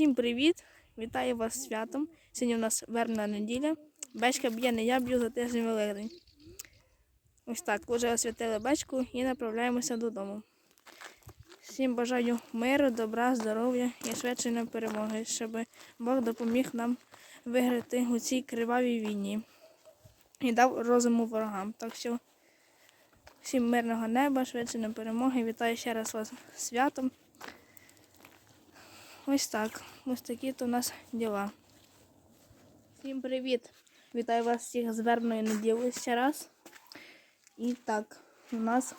Всім привіт! Вітаю вас святом. Сьогодні у нас вербна неділя. Бечка б'є, не я б'ю за тиждень Великдень. Ось так, вже освятили бечку і направляємося додому. Всім бажаю миру, добра, здоров'я і швидшої перемоги, щоб Бог допоміг нам виграти у цій кривавій війні і дав розуму ворогам. Так що всім мирного неба, швидшої перемоги. Вітаю ще раз вас святом. Ось так. Ось такі то у нас діла. Всім привіт! Вітаю вас всіх з вербною неділею ще раз. І так, у нас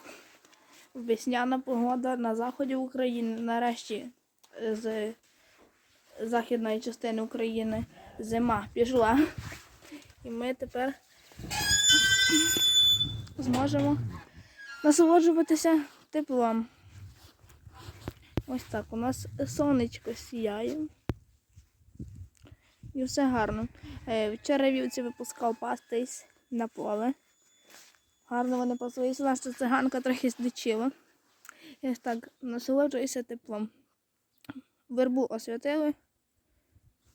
весняна погода на заході України. Нарешті е, з західної частини України зима пішла. І ми тепер зможемо насолоджуватися теплом. Ось так. У нас сонечко сіяє. І все гарно. Е, Вчора вівці випускав пастись на поле. Гарно вони паслись. Наша циганка трохи здичила. Ось так насолоджуюся теплом. Вербу освятили.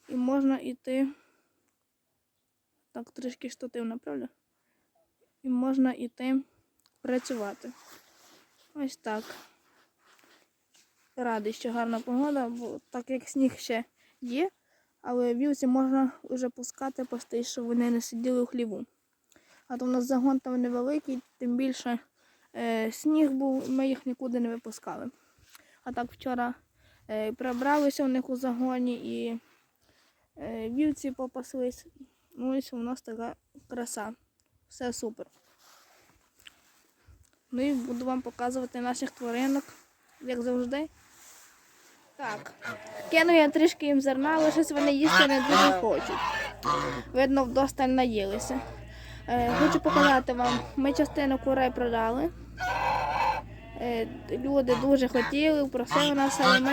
І можна йти. Так, трішки штатив направлю. І можна йти працювати. Ось так радий, що гарна погода, бо так як сніг ще є, але вівці можна вже пускати пасти, щоб вони не сиділи у хліву. А то в нас загон там невеликий, тим більше е, сніг був, ми їх нікуди не випускали. А так вчора е, прибралися у них у загоні і е, вівці попаслись. Ну ось у нас така краса. Все супер. Ну і буду вам показувати наших тваринок, як завжди. Так. Кину я трішки їм зерна, але щось вони їсти не дуже хочуть. Видно, вдосталь наїлися. Е, хочу показати вам, ми частину курей продали. Е, люди дуже хотіли, просили нас, але ми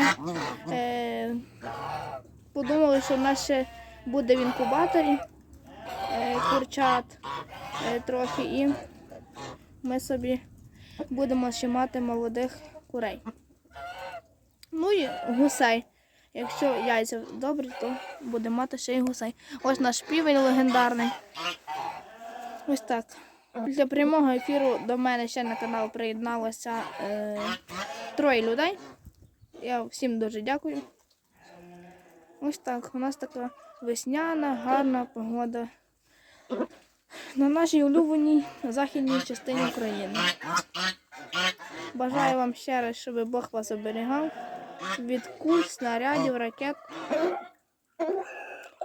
е, подумали, що в нас ще буде в інкубаторі е, курчат е, трохи, і ми собі будемо ще мати молодих курей. Ну і гусей. Якщо яйця добрі, то буде мати ще й гусей. Ось наш півень легендарний. Ось так. Для прямого ефіру до мене ще на канал приєдналося е, троє людей. Я всім дуже дякую. Ось так. У нас така весняна, гарна погода на нашій улюбленій західній частині України. Бажаю вам ще раз, щоб Бог вас оберігав від куль, снарядів, ракет.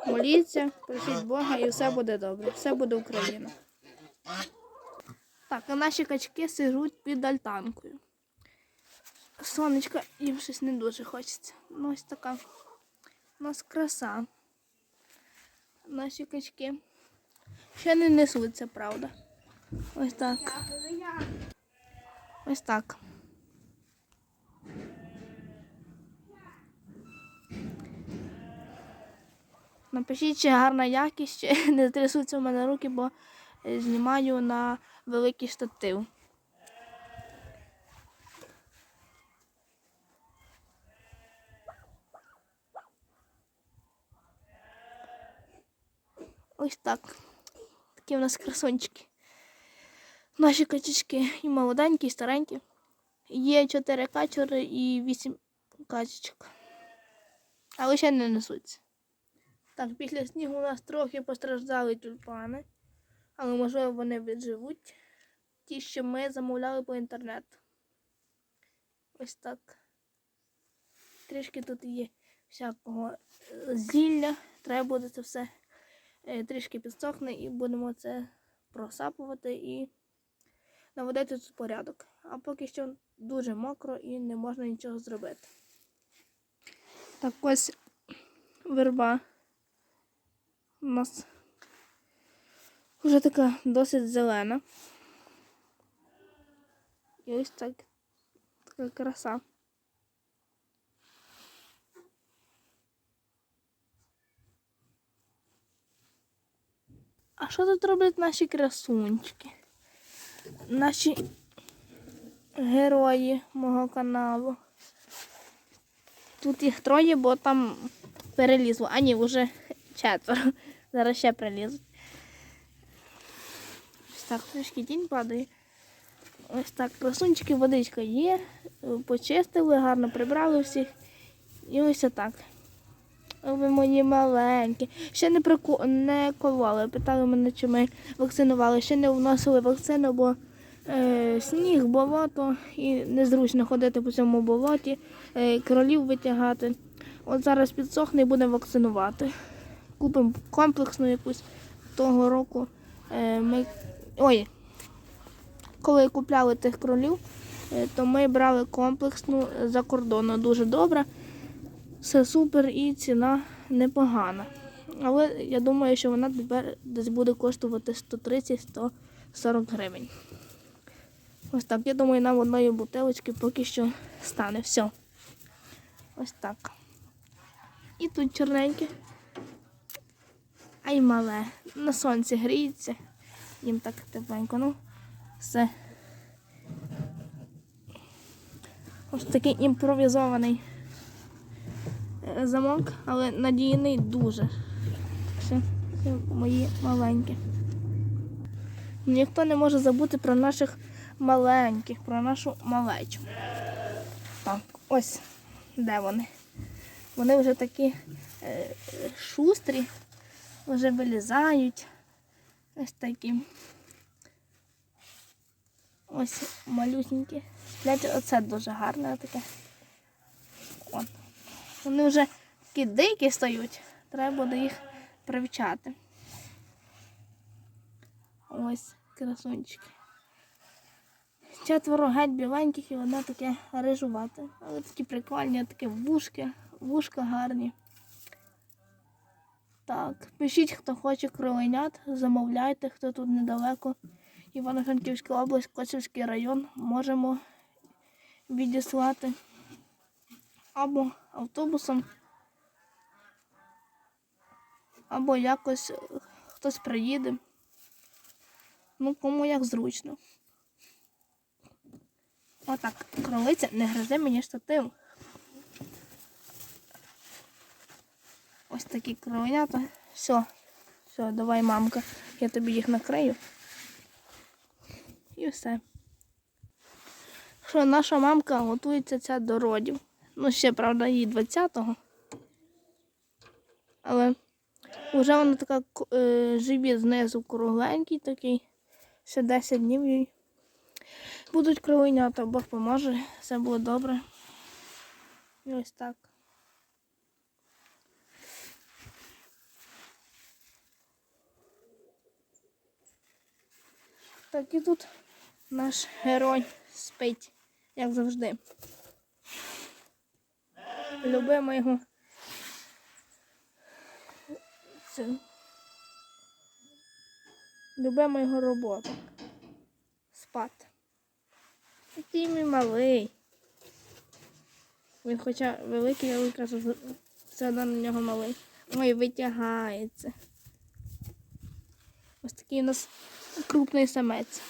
Моліться, просіть Бога і все буде добре. Все буде Україна. Так, а наші качки сижуть під альтанкою. Сонечко їм щось не дуже хочеться. Ну, ось така у нас краса. Наші качки ще не несуться, правда. Ось так. Ось так. Напишіть, чи гарна якість, чи не трясуться в мене руки, бо е, знімаю на великий штатив. Ось так. Такі у нас красончики. Наші качечки і молоденькі, і старенькі. Є 4 качури і 8 качечок. Але ще не несуться. Так, після снігу у нас трохи постраждали тюльпани, але можливо вони відживуть. Ті, що ми замовляли по інтернету. Ось так. Трішки тут є всякого е, зілля. Треба буде це все е, трішки підсохне і будемо це просапувати і наводити тут порядок. А поки що дуже мокро і не можна нічого зробити. Так ось верба у нас вже така досить зелена. І ось так така краса. А що тут роблять наші красунчики? Наші герої мого каналу. Тут їх троє, бо там перелізло. А ні, вже четверо. Зараз ще прилізуть. Так, трішки тінь падає. Ось так, красунчики, водичка є. Почистили, гарно прибрали всіх. І ось так. Ви мої маленькі. Ще не прику... не кололи. Питали мене, чи ми вакцинували. Ще не вносили вакцину, бо е, сніг, болото і незручно ходити по цьому болоті, е, кролів витягати. От зараз підсохне і будемо вакцинувати. Купимо комплексну якусь того року. Е, ми... Ой, коли купляли тих кролів, е, то ми брали комплексну за кордону. Дуже добре. Все супер і ціна непогана. Але я думаю, що вона тепер десь буде коштувати 130-140 гривень. Ось так. Я думаю, нам одної бутилочки поки що стане. Все. Ось так. І тут чорненьке. Ай мале. На сонці гріється. Їм так тепленько. Ну, все. Ось такий імпровізований е, замок, але надійний дуже. Все, це мої маленькі. Ніхто не може забути про наших маленьких, про нашу малечу. Так, ось де вони. Вони вже такі е, шустрі, вже вилізають. Ось такі. Ось малюсенькі. Сплять, оце дуже гарне таке. От. Вони вже такі дикі стають. Треба буде їх привчати. Ось красунчики. Четверо геть біленьких і одне таке рижувате. Але такі прикольні, такі вушки, вушка гарні. Так, пишіть, хто хоче кроленят, замовляйте, хто тут недалеко. Івано-Франківська область, Косівський район. Можемо відіслати або автобусом, або якось хтось приїде. Ну, кому як зручно. Отак, кролиця не гризе мені штатив. Ось такі кровенята. Все, все, давай, мамка, я тобі їх накрию. І все. Що наша мамка готується ця до родів. Ну, ще, правда, їй 20-го. Але вже вона така е, живіт знизу кругленький такий. Ще 10 днів їй. Будуть кровенята, Бог поможе, все буде добре. І ось так. Так і тут наш герой спить, як завжди. Любимо його. Це... Любимо його роботу. Спати. Який мій малий. Він хоча великий, але якраз все одно на нього малий. Ой, витягається. Ось такий у нас крупний самець.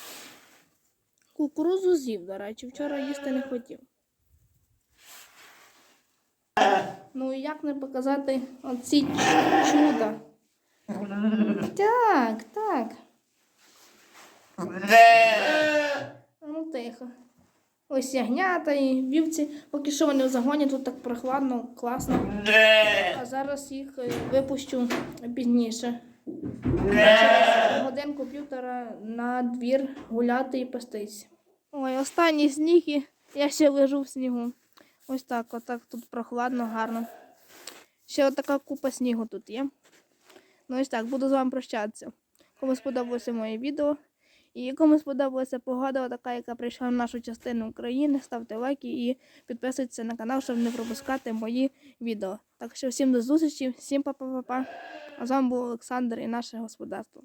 Кукурузу з'їв, до речі, вчора їсти не хотів. Ну і як не показати оці чуда? Так, так. Ну тихо. Ось ягнята і вівці. Поки що вони в загоні, тут так прохладно, класно. А зараз їх е, випущу пізніше. Через годинку півтора на двір гуляти і пастись. Ой, останній сніг і я ще лежу в снігу. Ось так, отак тут прохладно, гарно. Ще отака купа снігу тут є. Ну ось так, буду з вами прощатися. Кому сподобалося моє відео. І кому сподобалася погода, така, яка прийшла в нашу частину України, ставте лайки і підписуйтесь на канал, щоб не пропускати мої відео. Так що всім до зустрічі, всім па-па-па-па. А з вами був Олександр і наше господарство.